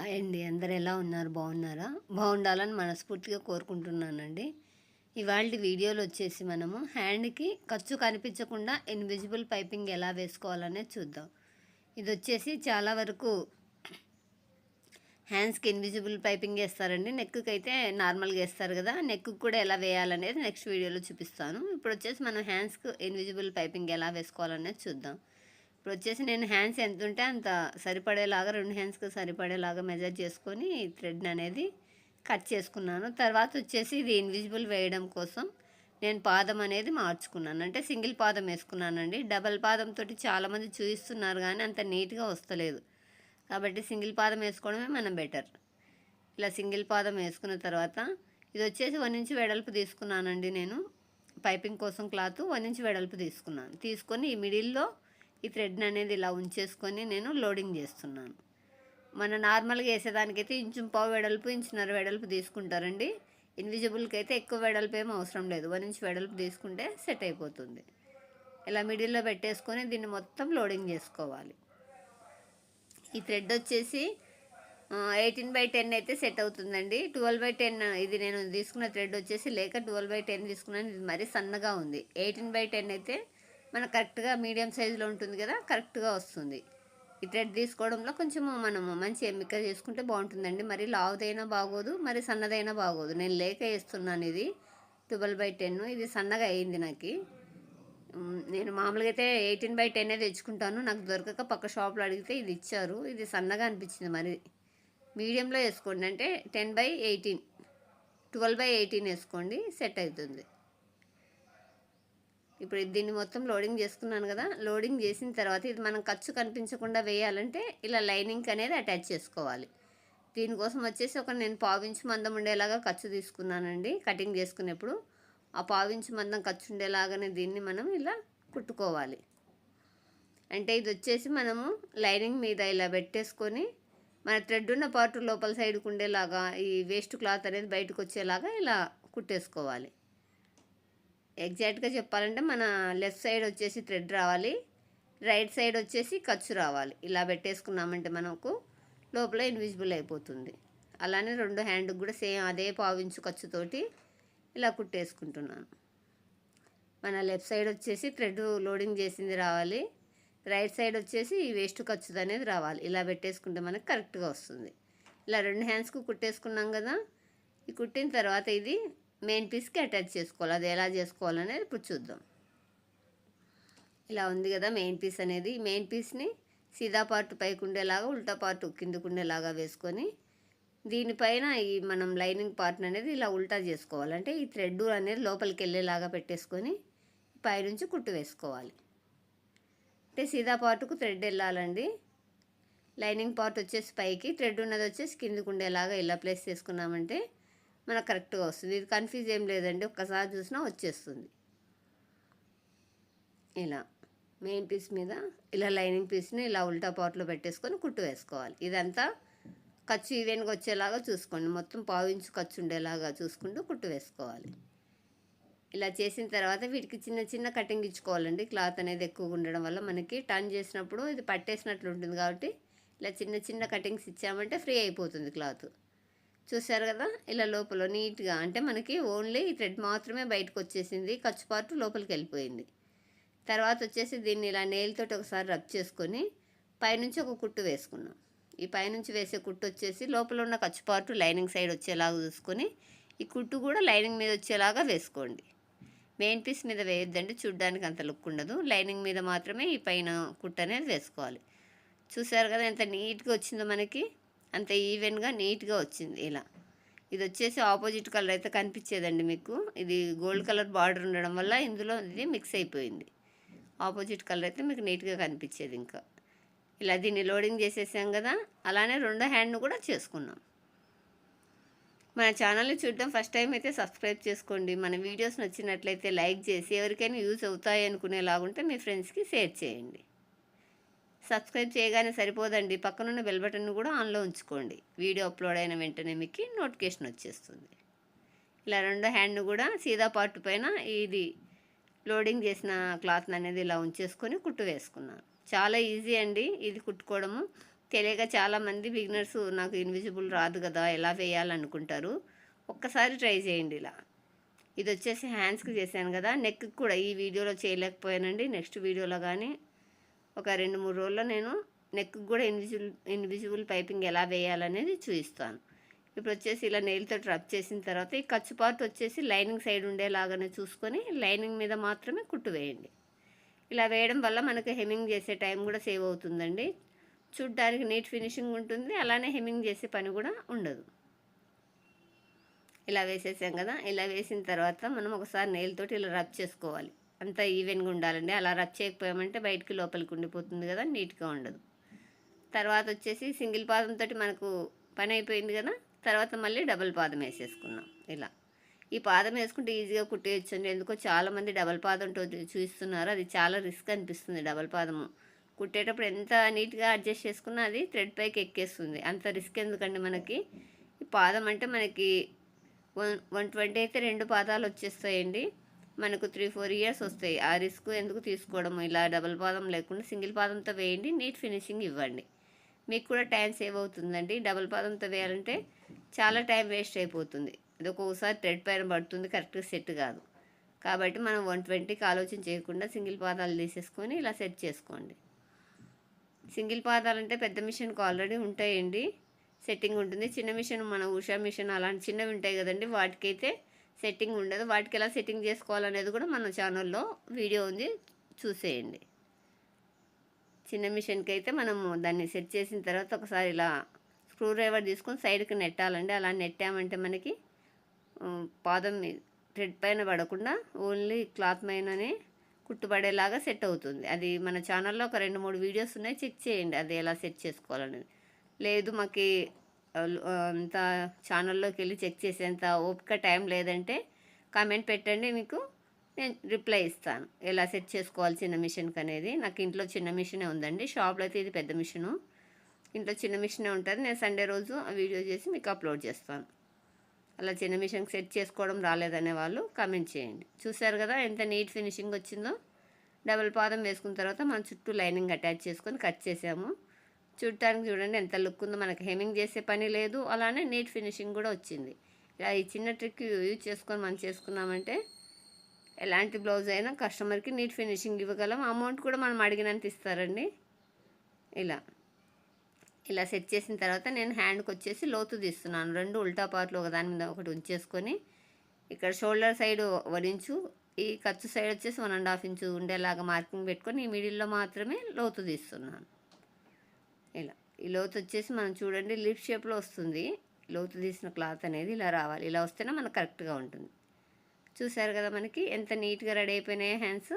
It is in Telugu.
హాయ్ అండి అందరు ఎలా ఉన్నారు? బాగున్నారా? బాగుండాలని మనస్ఫూర్తిగా కోరుకుంటున్నానండి. ఇవాళ వీడియోలో వచ్చేసి మనము హ్యాండ్కి ఖర్చు కనిపించకుండా ఇన్విజిబుల్ పైపింగ్ ఎలా వేసుకోవాలనేది చూద్దాం. ఇది వచ్చేసి చాలా వరకు హ్యాండ్స్కి ఇన్విజిబుల్ పైపింగ్ వేస్తారండి. నెక్కి అయితే నార్మల్గా వేస్తారు కదా. నెక్కు కూడా ఎలా వేయాలనేది నెక్స్ట్ వీడియోలో చూపిస్తాను. ఇప్పుడు వచ్చేసి మనం హ్యాండ్స్కి ఇన్విజిబుల్ పైపింగ్ ఎలా వేసుకోవాలనేది చూద్దాం. ఇప్పుడు వచ్చేసి నేను హ్యాండ్స్ ఎంత ఉంటే అంత సరిపడేలాగా రెండు హ్యాండ్స్కి సరిపడేలాగా మెజర్ చేసుకొని థ్రెడ్ అనేది కట్ చేసుకున్నాను. తర్వాత వచ్చేసి ఇది ఇన్విజిబుల్ వేయడం కోసం నేను పాదం అనేది మార్చుకున్నాను. అంటే సింగిల్ పాదం వేసుకున్నానండి. డబల్ పాదంతో చాలామంది చూపిస్తున్నారు కానీ అంత నీట్గా వస్తలేదు. కాబట్టి సింగిల్ పాదం వేసుకోవడమే మనం బెటర్. ఇలా సింగిల్ పాదం వేసుకున్న తర్వాత ఇది వచ్చేసి వన్ ఇంచ్ వెడల్పు తీసుకున్నానండి నేను. పైపింగ్ కోసం క్లాత్ వన్ ఇంచ్ వెడల్పు తీసుకున్నాను. తీసుకొని ఈ మిడిల్లో ఈ థ్రెడ్ని అనేది ఇలా ఉంచేసుకొని నేను లోడింగ్ చేస్తున్నాను. మన నార్మల్గా వేసేదానికైతే ఇంచు పావు వెడల్పు ఇంచున్నర వెడల్పు తీసుకుంటారండి. ఇన్విజిబుల్కి అయితే ఎక్కువ వెడల్పు ఏం అవసరం లేదు. వన్ ఇంచ్ వెడల్పు తీసుకుంటే సెట్ అయిపోతుంది. ఇలా మిడిల్లో పెట్టేసుకొని దీన్ని మొత్తం లోడింగ్ చేసుకోవాలి. ఈ థ్రెడ్ వచ్చేసి ఎయిటీన్ బై టెన్ అయితే సెట్ అవుతుందండి. ట్వెల్వ్ బై టెన్ ఇది నేను తీసుకున్న థ్రెడ్ వచ్చేసి లేక ట్వెల్వ్ బై టెన్ తీసుకున్నాను. ఇది మరీ సన్నగా ఉంది. ఎయిటీన్ బై టెన్ అయితే మన కరెక్ట్గా మీడియం సైజులో ఉంటుంది కదా కరెక్ట్గా వస్తుంది. ఈ థ్రెడ్ తీసుకోవడంలో కొంచెం మనము మంచి ఎంపిక చేసుకుంటే బాగుంటుందండి. మరి లావుదైనా బాగోదు మరి సన్నదైనా బాగోదు. నేను లేక వేస్తున్నాను ఇది ట్వెల్వ్ బై టెన్. ఇది సన్నగా అయింది నాకు. నేను మామూలుగా అయితే ఎయిటీన్ బై టెన్ తెచ్చుకుంటాను. నాకు దొరకక పక్క షాప్లో అడిగితే ఇది ఇచ్చారు. ఇది సన్నగా అనిపించింది మరి. మీడియంలో వేసుకోండి. అంటే ten by eighteen twelve by eighteen వేసుకోండి సెట్ అవుతుంది. ఇప్పుడు దీన్ని మొత్తం లోడింగ్ చేసుకున్నాను కదా లోడింగ్ చేసిన తర్వాత ఇది మనం ఖర్చు కనిపించకుండా వేయాలంటే ఇలా లైనింగ్ అనేది అటాచ్ చేసుకోవాలి. దీనికోసం వచ్చేసి ఒక నేను పావించి మందం ఉండేలాగా ఖర్చు తీసుకున్నానండి కటింగ్ చేసుకునేప్పుడు. ఆ పావించి మందం ఖర్చు ఉండేలాగానే దీన్ని మనం ఇలా కుట్టుకోవాలి. అంటే ఇది వచ్చేసి మనము లైనింగ్ మీద ఇలా పెట్టేసుకొని మన థ్రెడ్ ఉన్న పార్ట్ లోపల సైడ్కి ఉండేలాగా ఈ వేస్ట్ క్లాత్ అనేది బయటకు వచ్చేలాగా ఇలా కుట్టేసుకోవాలి. ఎగ్జాక్ట్గా చెప్పాలంటే మన లెఫ్ట్ సైడ్ వచ్చేసి థ్రెడ్ రావాలి. రైట్ సైడ్ వచ్చేసి ఖర్చు రావాలి. ఇలా పెట్టేసుకున్నామంటే మనకు లోపల ఇన్విజిబుల్ అయిపోతుంది. అలానే రెండు హ్యాండ్కి కూడా సేమ్ అదే పావించు ఖర్చుతోటి ఇలా కుట్టేసుకుంటున్నాను. మన లెఫ్ట్ సైడ్ వచ్చేసి థ్రెడ్ లోడింగ్ చేసింది రావాలి. రైట్ సైడ్ వచ్చేసి వేస్ట్ ఖర్చు అనేది రావాలి. ఇలా పెట్టేసుకుంటే మనకు కరెక్ట్గా వస్తుంది. ఇలా రెండు హ్యాండ్స్కు కుట్టేసుకున్నాం కదా. ఈ కుట్టిన తర్వాత ఇది మెయిన్ పీస్కి అటాచ్ చేసుకోవాలి. అది ఎలా చేసుకోవాలనేది ఇప్పుడు చూద్దాం. ఇలా ఉంది కదా మెయిన్ పీస్ అనేది. మెయిన్ పీస్ని సీదా పార్ట్ పైకి ఉండేలాగా ఉల్టా పార్ట్ కిందకు ఉండేలాగా వేసుకొని దీనిపైన ఈ మనం లైనింగ్ పార్ట్ అనేది ఇలా ఉల్టా చేసుకోవాలి. అంటే ఈ థ్రెడ్ అనేది లోపలికి వెళ్ళేలాగా పెట్టేసుకొని పైనుంచి కుట్టు వేసుకోవాలి. అంటే సీదా పార్ట్కు థ్రెడ్ వెళ్ళాలండి. లైనింగ్ పార్ట్ వచ్చేసి పైకి థ్రెడ్ ఉన్నది వచ్చేసి కిందకు ఉండేలాగా ఇలా ప్లేస్ చేసుకున్నామంటే మనకు కరెక్ట్గా వస్తుంది. ఇది కన్ఫ్యూజ్ ఏం లేదండి. ఒక్కసారి చూసినా వచ్చేస్తుంది. ఇలా మెయిన్ పీస్ మీద ఇలా లైనింగ్ పీస్ని ఇలా ఉల్టా పాట్లో పెట్టేసుకొని కుట్టు వేసుకోవాలి. ఇదంతా ఖర్చు ఈవెన్గా వచ్చేలాగా చూసుకోండి. మొత్తం పావించు ఖర్చు ఉండేలాగా చూసుకుంటూ కుట్టు వేసుకోవాలి. ఇలా చేసిన తర్వాత వీటికి చిన్న చిన్న కటింగ్ ఇచ్చుకోవాలండి. క్లాత్ అనేది ఎక్కువగా ఉండడం వల్ల మనకి టర్న్ చేసినప్పుడు ఇది పట్టేసినట్లు ఉంటుంది కాబట్టి ఇలా చిన్న చిన్న కటింగ్స్ ఇచ్చామంటే ఫ్రీ అయిపోతుంది క్లాత్. చూసారు కదా? ఇలా లోపల నీట్గా అంటే మనకి ఓన్లీ థ్రెడ్ మాత్రమే బయటకు వచ్చేసింది. ఖర్చు పార్ట్ లోపలికి వెళ్ళిపోయింది. తర్వాత వచ్చేసి దీన్ని ఇలా నేల్తోటి ఒకసారి రబ్ చేసుకొని పైనుంచి ఒక కుట్టు వేసుకున్నాం. ఈ పైనుంచి వేసే కుట్టు వచ్చేసి లోపల ఉన్న ఖర్చు పార్ట్ లైనింగ్ సైడ్ వచ్చేలాగా చూసుకొని ఈ కుట్టు కూడా లైనింగ్ మీద వచ్చేలాగా వేసుకోండి. మెయిన్ పీస్ మీద వేయొద్దండి. చూడ్డానికి అంత లుక్ ఉండదు. లైనింగ్ మీద మాత్రమే ఈ పైన కుట్టు అనేది వేసుకోవాలి. చూసారు కదా ఎంత నీట్గా వచ్చిందో మనకి? అంత ఈవెన్గా నీట్గా వచ్చింది ఇలా. ఇది వచ్చేసి ఆపోజిట్ కలర్ అయితే కనిపించేదండి మీకు. ఇది గోల్డ్ కలర్ బార్డర్ ఉండడం వల్ల ఇందులో ఇది మిక్స్ అయిపోయింది. ఆపోజిట్ కలర్ అయితే మీకు నీట్గా కనిపించేది ఇంకా. ఇలా దీన్ని లోడింగ్ చేసేసాం కదా అలానే రెండో హ్యాండ్ను కూడా చేసుకున్నాం. మన ఛానల్ని చూడడం ఫస్ట్ టైం అయితే సబ్స్క్రైబ్ చేసుకోండి. మన వీడియోస్ నచ్చినట్లయితే లైక్ చేసి ఎవరికైనా యూజ్ అవుతాయి అనుకునేలాగుంటే మీ ఫ్రెండ్స్కి షేర్ చేయండి. సబ్స్క్రైబ్ చేయగానే సరిపోదండి. పక్కనున్న బెల్ బటన్ కూడా ఆన్లో ఉంచుకోండి. వీడియో అప్లోడ్ అయిన వెంటనే మీకు నోటిఫికేషన్ వచ్చేస్తుంది. ఇలా రెండో హ్యాండ్ కూడా సీదా పార్ట్ పైన ఇది లోడింగ్ చేసిన క్లాత్ అనేది ఇలా ఉంచేసుకొని కుట్టు వేసుకున్నాను. చాలా ఈజీ అండి ఇది కుట్టుకోవడము. తెలియక చాలామంది బిగినర్స్ నాకు ఇన్విజిబుల్ రాదు కదా ఎలా వేయాలనుకుంటారు? ఒక్కసారి ట్రై చేయండి ఇలా. ఇది వచ్చేసి హ్యాండ్స్కి చేశాను కదా నెక్కి కూడా ఈ వీడియోలో చేయలేకపోయానండి. నెక్స్ట్ వీడియోలో కానీ ఒక రెండు మూడు రోజుల్లో నేను నెక్ కూడా ఇన్విజిబుల్ ఇన్విజిబుల్ పైపింగ్ ఎలా వేయాలనేది చూపిస్తాను. ఇప్పుడు వచ్చేసి ఇలా నెయిల్తో రబ్ చేసిన తర్వాత ఈ ఖర్చు పార్ట్ వచ్చేసి లైనింగ్ సైడ్ ఉండేలాగానే చూసుకొని లైనింగ్ మీద మాత్రమే కుట్టు వేయండి. ఇలా వేయడం వల్ల మనకు హెమ్మింగ్ చేసే టైం కూడా సేవ్ అవుతుందండి. చూడ్డానికి నీట్ ఫినిషింగ్ ఉంటుంది అలానే హెమ్మింగ్ చేసే పని కూడా ఉండదు. ఇలా వేసేసాం కదా ఇలా వేసిన తర్వాత మనం ఒకసారి నెయిల్తోటి ఇలా రబ్ చేసుకోవాలి. అంతా ఈవెన్గా ఉండాలండి. అలా రచ్ చేయకపోయామంటే బయటికి లోపలికి ఉండిపోతుంది కదా నీట్గా ఉండదు. తర్వాత వచ్చేసి సింగిల్ పాదంతో మనకు పని అయిపోయింది కదా తర్వాత మళ్ళీ డబుల్ పాదం వేసేసుకున్నాం ఇలా. ఈ పాదం వేసుకుంటే ఈజీగా కుట్టేయచ్చు అండి ఎందుకో చాలామంది డబల్ పాదం చూస్తున్నారు. అది చాలా రిస్క్ అనిపిస్తుంది డబల్ పాదము. కుట్టేటప్పుడు ఎంత నీట్గా అడ్జస్ట్ చేసుకున్నా అది థ్రెడ్ పైకి ఎక్కేస్తుంది. అంత రిస్క్ ఎందుకండి మనకి? ఈ పాదం అంటే మనకి వన్ వన్ ట్వంటీ అయితే రెండు పాదాలు వచ్చేస్తాయండి. మనకు త్రీ ఫోర్ ఇయర్స్ వస్తాయి. ఆ రిస్క్ ఎందుకు తీసుకోవడం? ఇలా డబుల్ పాదం లేకుండా సింగిల్ పాదంతో వేయండి. నీట్ ఫినిషింగ్ ఇవ్వండి. మీకు కూడా టైం సేవ్ అవుతుందండి. డబుల్ పాదంతో వేయాలంటే చాలా టైం వేస్ట్ అయిపోతుంది. ఇది ఒక్కొక్కసారి థ్రెడ్ పైన పడుతుంది. కరెక్ట్గా సెట్ కాదు. కాబట్టి మనం వన్ ట్వంటీకి ఆలోచన చేయకుండా సింగిల్ పాదాలు తీసేసుకొని ఇలా సెట్ చేసుకోండి. సింగిల్ పాదాలు అంటే పెద్ద మిషన్కి ఆల్రెడీ ఉంటాయండి. సెట్టింగ్ ఉంటుంది. చిన్న మిషన్ మన ఉషా మిషన్ అలాంటి చిన్నవి ఉంటాయి కదండి. వాటికైతే సెట్టింగ్ ఉండదు. వాటికి ఎలా సెట్టింగ్ చేసుకోవాలనేది కూడా మన ఛానల్లో వీడియో ఉంది. చూసేయండి. చిన్న మిషన్కి అయితే మనము దాన్ని సెట్ చేసిన తర్వాత ఒకసారి ఇలా స్క్రూ డ్రైవర్ తీసుకొని సైడ్కి నెట్టాలండి. అలా నెట్టామంటే మనకి పాదం థ్రెడ్ పైన పడకుండా ఓన్లీ క్లాత్ పైననే కుట్టుబడేలాగా సెట్ అవుతుంది. అది మన ఛానల్లో ఒక రెండు మూడు వీడియోస్ ఉన్నాయి. చెక్ చేయండి. అది ఎలా సెట్ చేసుకోవాలనేది. లేదు మాకు అంత ఛానల్లోకి వెళ్ళి చెక్ చేసేంత ఓపిక టైం లేదంటే కామెంట్ పెట్టండి మీకు నేను రిప్లై ఇస్తాను. ఎలా సెట్ చేసుకోవాలి చిన్న మిషన్కి అనేది. నాకు ఇంట్లో చిన్న మిషనే ఉందండి. షాప్లో అయితే ఇది పెద్ద మిషను. ఇంట్లో చిన్న మిషనే ఉంటుంది. నేను సండే రోజు ఆ వీడియో చేసి మీకు అప్లోడ్ చేస్తాను. అలా చిన్న మిషన్కి సెట్ చేసుకోవడం రాలేదనే వాళ్ళు కామెంట్ చేయండి. చూసారు కదా ఎంత నీట్ ఫినిషింగ్ వచ్చిందో. డబుల్ పాదం వేసుకున్న తర్వాత మన చుట్టూ లైనింగ్ అటాచ్ చేసుకొని కట్ చేసాము. చూడటానికి చూడండి ఎంత లుక్ ఉందో. మనకి హెమింగ్ చేసే పని లేదు. అలానే నీట్ ఫినిషింగ్ కూడా వచ్చింది. ఇలా ఈ చిన్న ట్రిక్ యూజ్ చేసుకొని మనం చేసుకున్నామంటే ఎలాంటి బ్లౌజ్ అయినా కస్టమర్కి నీట్ ఫినిషింగ్ ఇవ్వగలం. అమౌంట్ కూడా మనం అడిగినంత ఇస్తారండి. ఇలా. ఇలా సెట్ చేసిన తర్వాత నేను హ్యాండ్కి వచ్చేసి లోతు తీస్తున్నాను. రెండు ఉల్టా పార్ట్లు ఒకదాని మీద ఒకటి ఉంచేసుకొని ఇక్కడ షోల్డర్ సైడ్ వరించు ఈ ఖర్చు సైడ్ వచ్చేసి వన్ అండ్ హాఫ్ ఇంచు ఉండేలాగా మార్కింగ్ పెట్టుకొని ఈ మిడిల్లో మాత్రమే లోతు తీస్తున్నాను. ఇలా ఈ లోతు వచ్చేసి మనం చూడండి లిప్ షేప్లో వస్తుంది. లోతు తీసిన క్లాత్ అనేది ఇలా రావాలి. ఇలా వస్తేనే మనకు కరెక్ట్గా ఉంటుంది. చూసారు కదా మనకి ఎంత నీట్గా రెడీ అయిపోయినాయి హ్యాండ్స్.